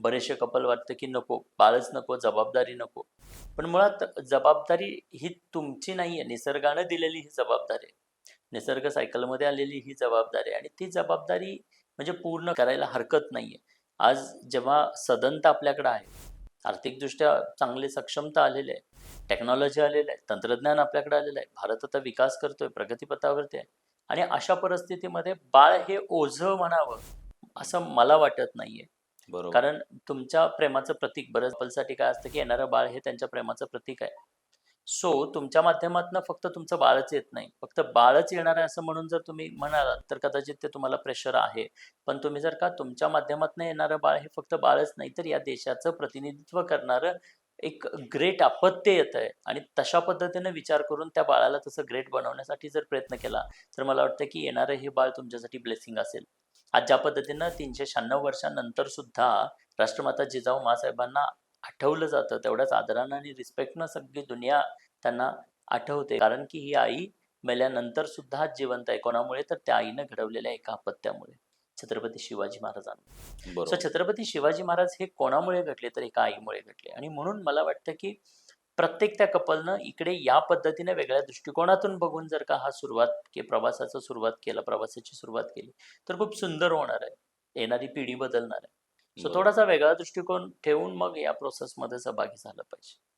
बरेचसे कपल वाटतं की नको बाळच नको जबाबदारी नको. पण मुळात जबाबदारी ही तुमची नाही आहे. निसर्गानं दिलेली ही जबाबदारी आहे. निसर्ग सायकलमध्ये आलेली ही जबाबदारी आहे. आणि ती जबाबदारी म्हणजे पूर्ण करायला हरकत नाही आहे आज जेव्हा सदनता आपल्याकडे आहे आर्थिकदृष्ट्या चांगले सक्षमता आलेले आहे टेक्नॉलॉजी आलेलं आहे तंत्रज्ञान आपल्याकडे आलेलं आहे भारत आता विकास करतोय प्रगतीपथावरती आहे. आणि अशा परिस्थितीमध्ये बाळ हे ओझं म्हणावं असं मला वाटत नाहीये. बरोबर. कारण तुमच्या प्रेमाचं प्रतीक बरंच पलसाठी काय असतं की येणारं बाळ हे त्यांच्या प्रेमाचं प्रतीक आहे. सो तुमच्या माध्यमातून फक्त तुमचं बाळच येत नाही. फक्त बाळच येणार आहे असं म्हणून जर तुम्ही म्हणालात तर कदाचित ते तुम्हाला प्रेशर आहे. पण तुम्ही जर का तुमच्या माध्यमातून येणारं बाळ हे फक्त बाळच नाही तर या देशाचं प्रतिनिधित्व करणारं एक ग्रेट अपत्य येत आहे आणि तशा पद्धतीने विचार करून त्या बाळाला तसं ग्रेट बनवण्यासाठी जर प्रयत्न केला तर मला वाटतं की येणारं हे बाळ तुमच्यासाठी ब्लेसिंग असेल. आज ज्या पद्धतीनं तीनशे शहाण्णव वर्षांनंतर सुद्धा राष्ट्रमाता जिजाऊ मासाहेबांना आठवलं जातं तेवढ्याच आदरानं आणि रिस्पेक्टनं सगळी दुनिया त्यांना आठवते. कारण की ही आई मेल्यानंतर सुद्धा जिवंत आहे. कोणामुळे? तर त्या आईनं घडवलेल्या एका अपत्यामुळे. छत्रपती शिवाजी महाराजांना सो छत्रपती शिवाजी महाराज हे कोणामुळे घडले तर एका आईमुळे घडले. आणि म्हणून मला वाटतं की प्रत्येक त्या कपलनं इकडे या पद्धतीने वेगळ्या दृष्टिकोनातून बघून जर का हा सुरुवात की प्रवासाचा सुरुवात केला प्रवासाची सुरुवात केली तर खूप सुंदर होणार आहे. येणारी पिढी बदलणार आहे. सो. थोडासा वेगळा दृष्टिकोन ठेवून मग या प्रोसेसमध्ये सहभागी झालं पाहिजे.